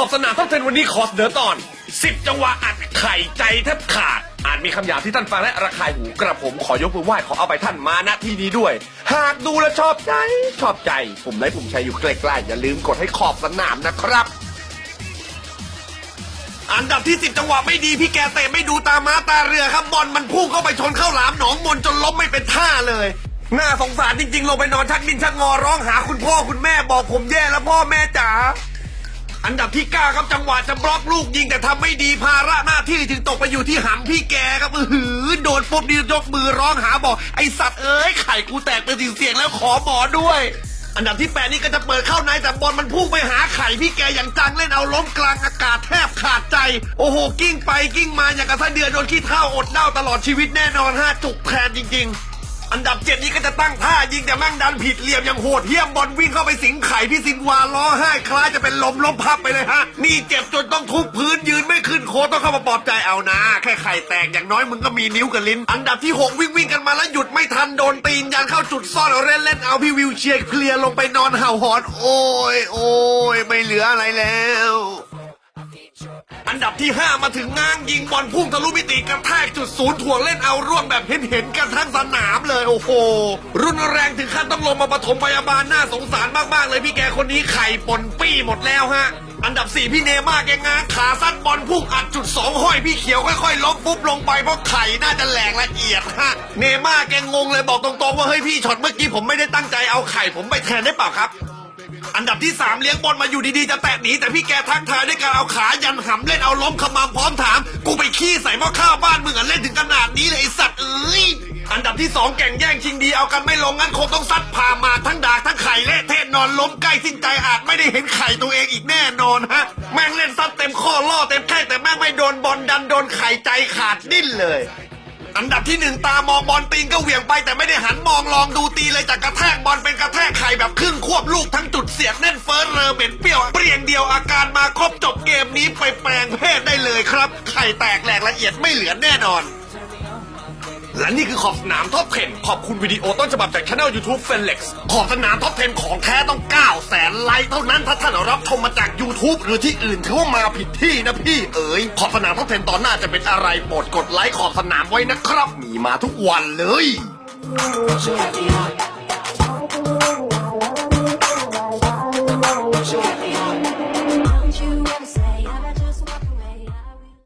อบสนามท็อปเทนวันนี้ขอสเสนอตอน 10 จังหวะอัดไข่ใจแทบขาด อาจมีคำหยาบที่ท่านฟังและระคายหูกระผมขอยกมือไหว้ขอเอาไปท่านมาณที่นี้ด้วย หากดูแล้วชอบใจ ชอบใจปุ่มไลค์ปุ่มแชร์อยู่ใกล้ๆอย่าลืมกดให้ขอบสนามนะครับ อันดับที่ 10 จังหวะไม่ดีพี่แกเตะไม่ดูตาม้าตาเรือครับบอลมันพุ่งเข้าไปชนเข้าหลามหนองมนจนล้มไม่เป็นท่าเลยน่าสงสารจริงๆ ลงไปนอนชักดินชักงอร้องหาคุณพ่อคุณแม่บอกผมแย่แล้วพ่อแม่จ๋า อันดับที่ 9 ครับจังหวะจะบล็อกลูกยิงแต่ทำไม่ดีภาระหน้าที่จึงตกไปอยู่ที่หำพี่แกครับอือหือโดนปุ๊บนี่ยกมือร้องหาบอกไอสัตว์เอ้ยไข่กูแตกเป็นเสียงแล้วขอหมอด้วย อันดับที่8นี่ก็จะเปิดเข้าในแต่บอลมันพุ่งไปหาไข่พี่แกอย่างจังเล่นเอาล้มกลางอากาศแทบขาดใจ โอ้โหกิ้งไปกิ้งมาอย่างกระทั่งเดือนโดนขี้เท่าอดเน่าตลอดชีวิตแน่นอนฮะจุกแทนจริง ๆ อันดับเจ็ดนี้ก็จะตั้งท่ายิงแต่แม่งดันผิดเหลี่ยมอย่างโหดเหี้ยมบอลวิ่งเข้าไปสิงไข่พี่สินวาล้อไห้คล้ายจะเป็นลมล้มพับไปเลยฮะ นี่เจ็บจนต้องทุบพื้นยืนไม่ขึ้นโค้ชต้องเข้ามาปลอบใจเอานะ แค่ไข่แตกอย่างน้อยมึงก็มีนิ้วกับลิ้น อันดับที่หกวิ่งวิ่งกันมาแล้วหยุดไม่ทันโดนตีนยันเข้าจุดซ่อนเอาเล่นเล่นเอาพี่วิวเชียร์เคลียร์ลงไปนอนเห่าหอน โอ้ยโอ้ยไม่เหลืออะไรแล้ว อันดับที่ 5 มาถึงง้างยิงบอลพุ่งทะลุมิติกระแทกจุดศูนย์ถ่วงเล่นเอาร่วงแบบเห็นเห็นๆกันทั้งสนามเลยโอ้โห รุนแรงถึงขั้นต้องลงมาปฐมพยาบาลน่าสงสารมากๆเลยพี่แกคนนี้ไข่ปนปี้หมดแล้วฮะอันดับ 4 พี่เนม่าแกง้างขาสั้นบอลพุ่งอัดจุดสองห้อยพี่เขียวค่อยๆล้มปุ๊บลงไปเพราะไข่น่าจะแหลกละเอียดฮะเนม่าแกงงเลยบอกตรงๆว่าเฮ้ยพี่ช็อตเมื่อกี้ผมไม่ได้ตั้งใจเอาไข่ผมไปแทนได้เปล่าครับ อันดับที่ 3 เลี้ยงบอลมาอยู่ดีๆ จะแตะหนีแต่พี่แกทักทายด้วยการเอาขายันหำเล่นเอาล้มขมามพร้อมถาม กูไปขี้ใส่หม้อข้าวบ้านมึงอะเล่นถึงขนาดนี้เลยไอสัตว์เอ้ยอันดับที่ 2 แก่งแย่งชิงดีเอากันไม่ลงงั้นคงต้องซัดพามาทั้งดากทั้งไข่เละเทะนอนล้มใกล้สิ้นใจอาจไม่ได้เห็นไข่ตัวเองอีกแน่นอนฮะ แม่งเล่นซัดเต็มข้อล่อเต็มแข้งแต่แม่งไม่โดนบอลดันโดนไข่ใจขาดดิ้นเลยอันดับที่หนึ่งตามองบอลตีนก็เหวี่ยงไปแต่ไม่ได้หันมองลองดูตีเลยจากกระแทกบอลเป็นกระแทกไข่แบบ ควบลูกทั้งจุดเสียงแน่นเฟิร์สเรอเหม็นเปรี้ยวเปรียงเดียวอาการมาครบจบเกมนี้ไปแปลงเพศได้เลยครับ ไข่แตกแหลกละเอียดไม่เหลือแน่นอนและนี่คือขอบสนามท็อป10ขอบคุณวิดีโอต้นฉบับจากช่อง YouTube f e n l e x ขอบสนามท็อป10ของแท้ต้อง 9 แสนไลค์เท่านั้นถ้าท่านรับชมมาจาก YouTube หรือที่อื่นถือว่ามาผิดที่นะพี่เอ๋ยขอบสนามท็อป10ตอนหน้าจะเป็นอะไรโปรดกดไลค์ขอบสนามไว้นะครับ มีมาทุกวันเลย ま。